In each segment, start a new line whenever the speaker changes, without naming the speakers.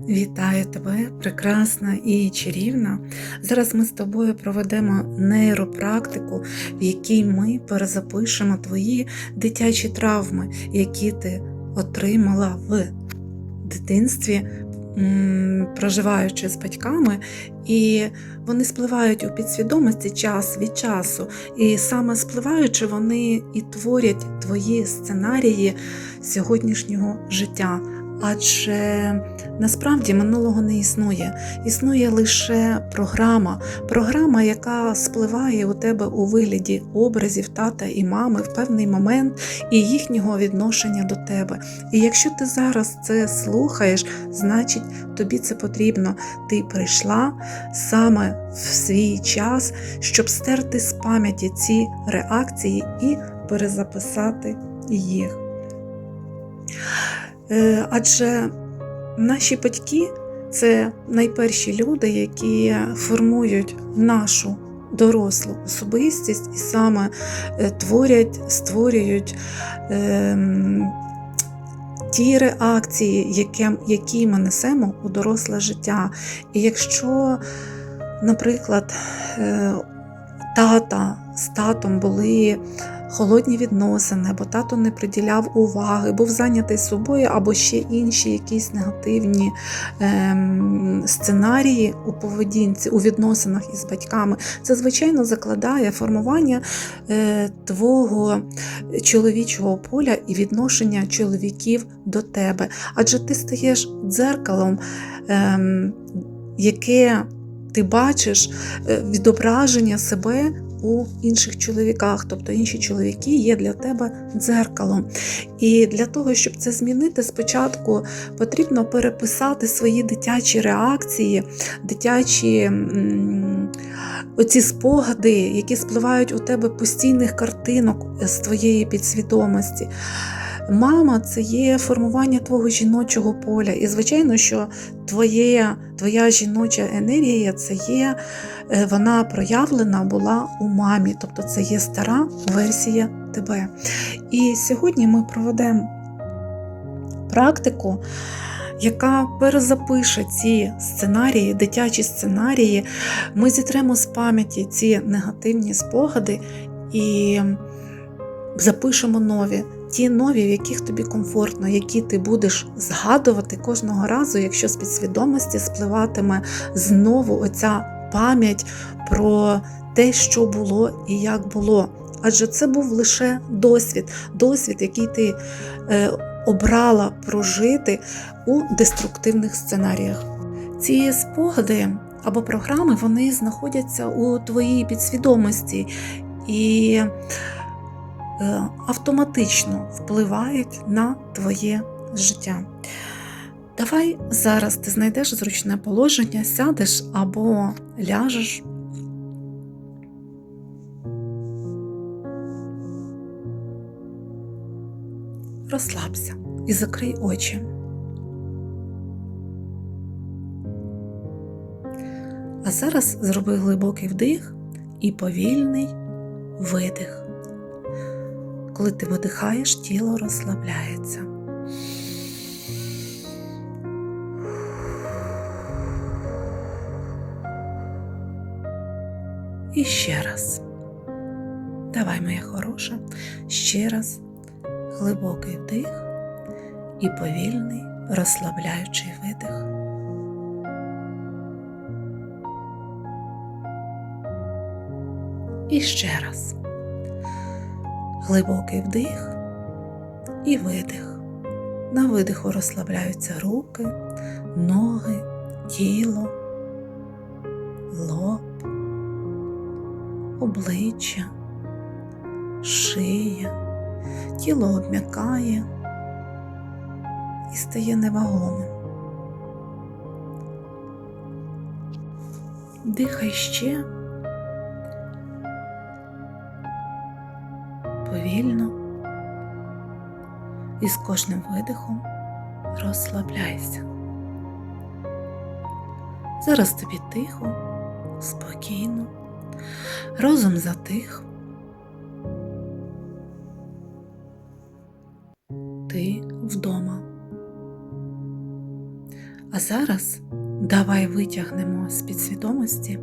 Вітаю тебе, прекрасна і чарівна. Зараз ми з тобою проведемо нейропрактику, в якій ми перезапишемо твої дитячі травми, які ти отримала в дитинстві, проживаючи з батьками, і вони спливають у підсвідомості час від часу. І саме спливаючи, вони і творять твої сценарії сьогоднішнього життя. Адже насправді минулого не існує. Існує лише програма, програма, яка спливає у тебе у вигляді образів тата і мами в певний момент і їхнього відношення до тебе. І якщо ти зараз це слухаєш, значить тобі це потрібно. Ти прийшла саме в свій час, щоб стерти з пам'яті ці реакції і перезаписати їх. Е, Адже наші батьки це найперші люди, які формують нашу дорослу особистість і саме е, творять, створюють ем, ті реакції, які, ми несемо у доросле життя. І якщо, наприклад, е, тата з татом були холодні відносини, бо тато не приділяв уваги, був зайнятий собою, або ще інші якісь негативні ем, сценарії у поведінці, у відносинах із батьками. Це, звичайно, закладає формування е, твого чоловічого поля і відношення чоловіків до тебе. Адже ти стаєш дзеркалом, ем, яке ти бачиш е, відображення себе у інших чоловіках, тобто інші чоловіки є для тебе дзеркалом. І для того, щоб це змінити, спочатку потрібно переписати свої дитячі реакції, дитячі оці спогади, які спливають у тебе постійних картинок з твоєї підсвідомості. Мама це є формування твого жіночого поля. І, звичайно, що твоє, твоя жіноча енергія це є, е, вона проявлена була у мамі, тобто це є стара версія тебе. І сьогодні ми проведемо практику. Яка перезапише ці сценарії, дитячі сценарії, ми зітремо з пам'яті ці негативні спогади і запишемо нові ті нові, в яких тобі комфортно, які ти будеш згадувати кожного разу, якщо з підсвідомості спливатиме знову оця пам'ять про те, що було і як було. Адже це був лише досвід, досвід, який ти е, обрала прожити у деструктивних сценаріях. Ці спогади або програми вони знаходяться у твоїй підсвідомості і автоматично впливають на твоє життя. Давай зараз ти знайдеш зручне положення, сядеш або ляжеш. Розслабся і закрий очі. А зараз зроби глибокий вдих і повільний видих. Коли ти видихаєш, тіло розслабляється. І ще раз. Давай, моя хороша, ще раз глибокий вдих і повільний розслабляючий видих. І ще раз глибокий вдих і видих. На видиху розслабляються руки, ноги, тіло, лоб, обличчя, шия, тіло обм'якає і стає невагомим. Дихай ще. Повільно і з кожним видихом розслабляйся. Зараз тобі тихо, спокійно, розум затих. Ти вдома. А зараз давай витягнемо з підсвідомості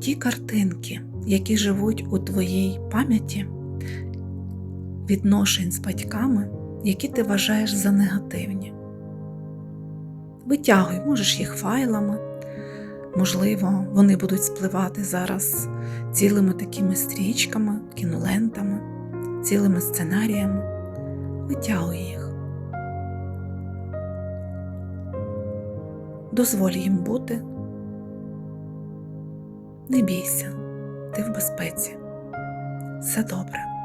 ті картинки, які живуть у твоїй пам'яті відношень з батьками, які ти вважаєш за негативні. Витягуй, можеш їх файлами, можливо, вони будуть спливати зараз цілими такими стрічками, кінолентами, цілими сценаріями. Витягуй їх. Дозволь їм бути. Не бійся, ти в безпеці. Все добре.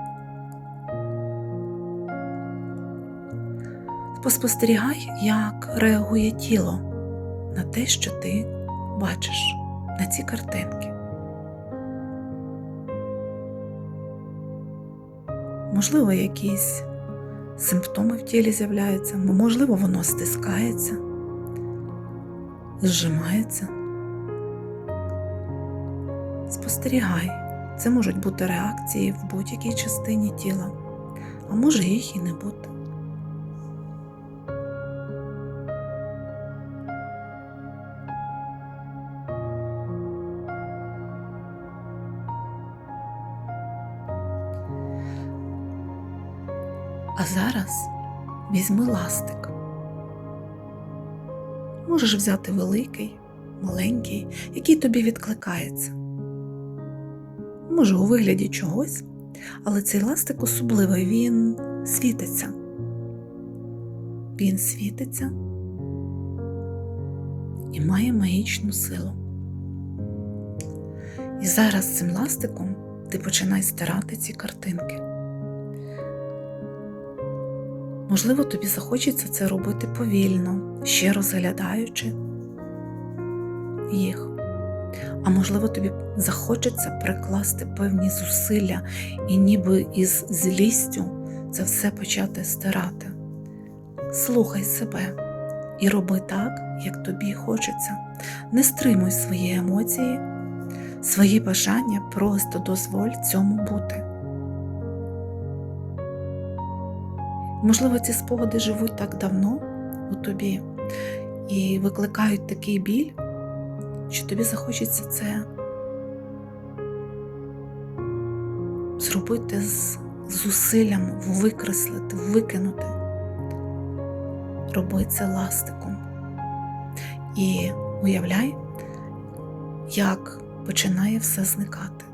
Поспостерігай, як реагує тіло на те, що ти бачиш на ці картинки. Можливо, якісь симптоми в тілі з'являються, можливо, воно стискається, зжимається. Спостерігай, це можуть бути реакції в будь-якій частині тіла, а може їх і не бути. А зараз візьми ластик. Можеш взяти великий, маленький, який тобі відкликається. Може, у вигляді чогось, але цей ластик особливий, він світиться. Він світиться і має магічну силу. І зараз цим ластиком ти починай стирати ці картинки. Можливо, тобі захочеться це робити повільно, ще розглядаючи їх. А можливо, тобі захочеться прикласти певні зусилля і ніби із злістю це все почати стирати. Слухай себе і роби так, як тобі хочеться. Не стримуй свої емоції, свої бажання, просто дозволь цьому бути. Можливо, ці спогади живуть так давно у тобі і викликають такий біль, що тобі захочеться це зробити з зусиллям, викреслити, викинути. Роби це ластиком. І уявляй, як починає все зникати.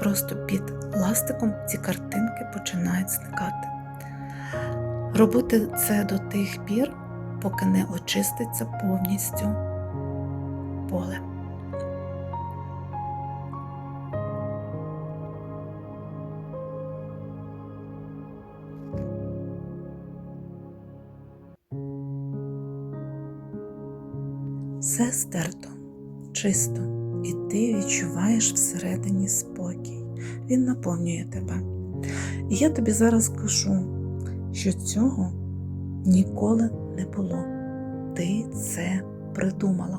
Просто під ластиком ці картинки починають зникати. Робити це до тих пір, поки не очиститься повністю поле. Все стерто, чисто, і ти відчуваєш всередині спокій. Він наповнює тебе. І я тобі зараз кажу, що цього ніколи не було. Ти це придумала.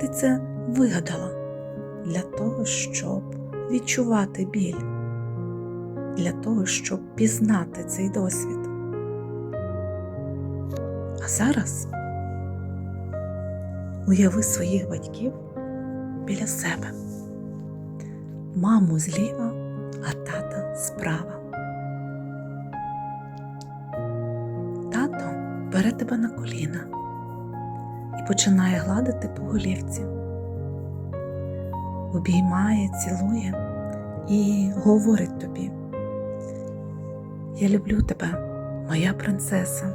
Ти це вигадала для того, щоб відчувати біль, для того, щоб пізнати цей досвід. А зараз уяви своїх батьків біля себе, маму зліва, а тата справа. Бере тебе на коліна і починає гладити по голівці, обіймає, цілує і говорить тобі: Я люблю тебе, моя принцеса.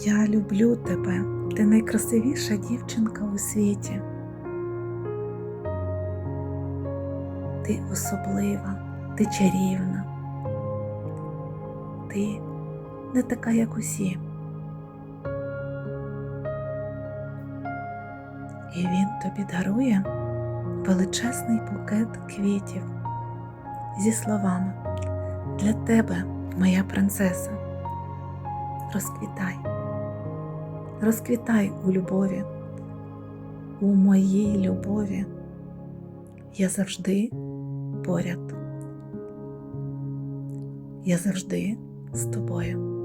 Я люблю тебе, ти найкрасивіша дівчинка у світі. Ти особлива, ти чарівна, ти не така, як усі. І він тобі дарує величезний букет квітів зі словами для тебе, моя принцеса. Розквітай, розквітай у любові, у моїй любові. Я завжди поряд. Я завжди з тобою.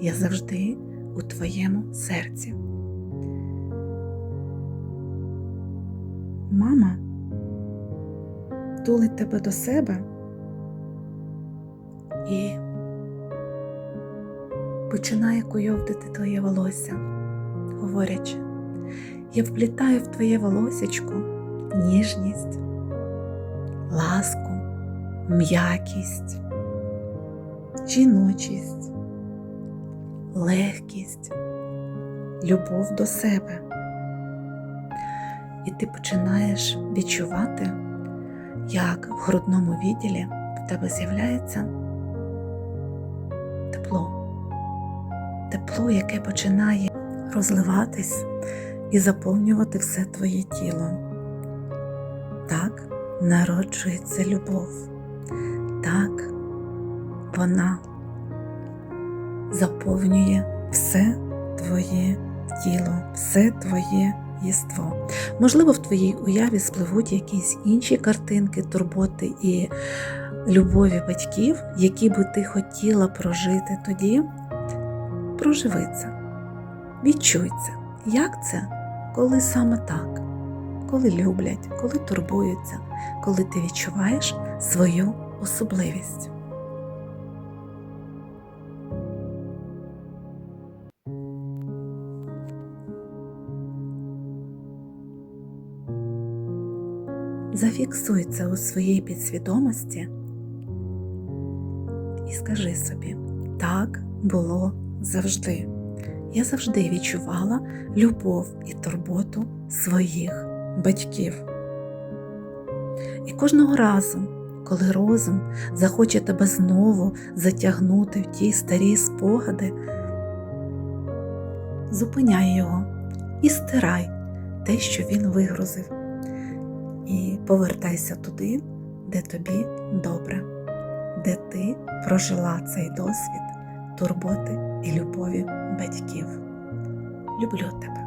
Я завжди у твоєму серці. Мама тулить тебе до себе і починає куйовдити твоє волосся, говорячи, я вплітаю в твоє волосячко ніжність, ласку, м'якість, жіночість, легкість, любов до себе. І ти починаєш відчувати, як в грудному відділі в тебе з'являється тепло. Тепло, яке починає розливатись і заповнювати все твоє тіло. Так народжується любов. Так вона заповнює все твоє тіло, все твоє єство. Можливо, в твоїй уяві спливуть якісь інші картинки, турботи і любові батьків, які би ти хотіла прожити тоді. Проживи це, відчуй це. Як це, коли саме так, коли люблять, коли турбуються, коли ти відчуваєш свою особливість. Зафіксуй це у своїй підсвідомості і скажи собі, так було завжди. Я завжди відчувала любов і турботу своїх батьків. І кожного разу, коли розум захоче тебе знову затягнути в ті старі спогади, зупиняй його і стирай те, що він вигрузив, і повертайся туди, де тобі добре, де ти прожила цей досвід турботи і любові батьків. Люблю тебе.